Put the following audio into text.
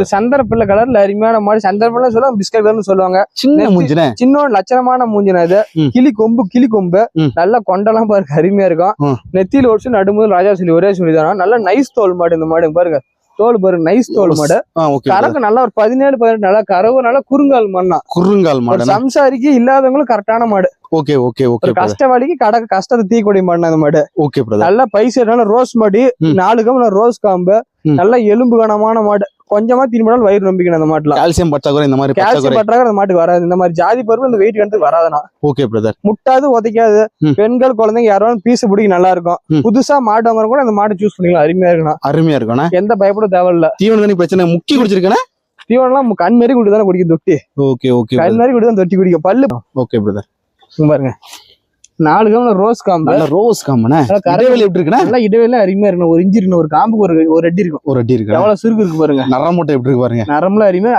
ஒரு சந்தர பிள்ளை கலர்ல அருமையான மாடு. சந்தர பிள்ளை சொல்லுவாங்க பிஸ்கட் கலர்னு சொல்லுவாங்க. சின்ன மூஞ்சினே? சின்ன லட்சணமான மூஞ்சினா இது. கிளி கொம்பு கிளி கொம்பு. நல்லா கொண்டெல்லாம் பாருங்க அருமையா இருக்கும். நெத்தியில ஒடிச்சு நடுமுதல் ராஜா சொல்லி ஒரே சொல்லி தானா நல்ல நைஸ் தோல் மாடு இந்த மாடு பாருங்க. தோல் பாருங்க நைஸ் தோல் மாடு. கறக்கு நல்லா ஒரு பதினேழு பதினெட்டு நல்லா கறவு நல்லா குறுங்கால் மண்ணா குறுங்கால் மாடனா? சம்சாரிக்கு இல்லாதவங்களும் கரெக்டான மாடு. ஓகே ஓகே ஓகே ஒரு கஷ்டவாளிக்கு கடை கஷ்டத்தை தீக்கூடிய மாடு அந்த மாடு. ஓகே நல்ல பைசா நல்ல ரோஸ் மாடு. நாலு கம்பு ரோஸ் காம்பு. நல்ல எலும்பு கனமான மாடு. கொஞ்சமா திரும்பினாலும் வயிறு நம்பிக்கணும் அந்த மாட்டுல. கால்சியம் பற்றாக்குறை இந்த மாதிரி கேல்சியம் பற்றாக்குறை. பற்றாக அந்த மாட்டுக்கு வராது. இந்த மாதிரி ஜாதி பருப்பு இந்த வெயிட் கணத்துக்கு வராதுண்ணா. ஓகே பிரதர் முட்டாது உதைக்காது. பெண்கள் குழந்தைங்க யாரும் பீஸ் பிடிக்க நல்லா இருக்கும். புதுசா மாடு வாங்குற கூட அந்த மாடு சூஸ் பண்ணிக்கலாம். அருமையா இருக்கணும் அருமையா இருக்கும்ண்ணா எந்த பயப்படும் தேவையில்ல. தீவன தண்ணி பிரச்சனை முக்கி குடிச்சிருக்கேண்ணா? தீவனம்லாம் கண் மாரி குடி தானே குடிக்கும் தொட்டி. ஓகே ஓகே கண் மாதிரி குடி தான் தொட்டி குடிக்கும். பல்லு ஓகே பிரதர் பாருங்க. நாலு கம்பு. ரோஸ் காம்பு ரோஸ் கரை- இடைவெளி எப்படி இருக்குண்ணா? நல்லா இடைவெளியில அருமையா இருக்கணும். ஒரு இன்ச்சு இருக்கணும். ஒரு காம்புக்கு ஒரு ஒரு அடி இருக்கும் ஒரு அடி இருக்கு? எவ்வளவு சுருக்கு இருக்கு பாருங்க. நரமூட்டை எப்படி இருக்கு பாருங்க. நரம்புல அருமையா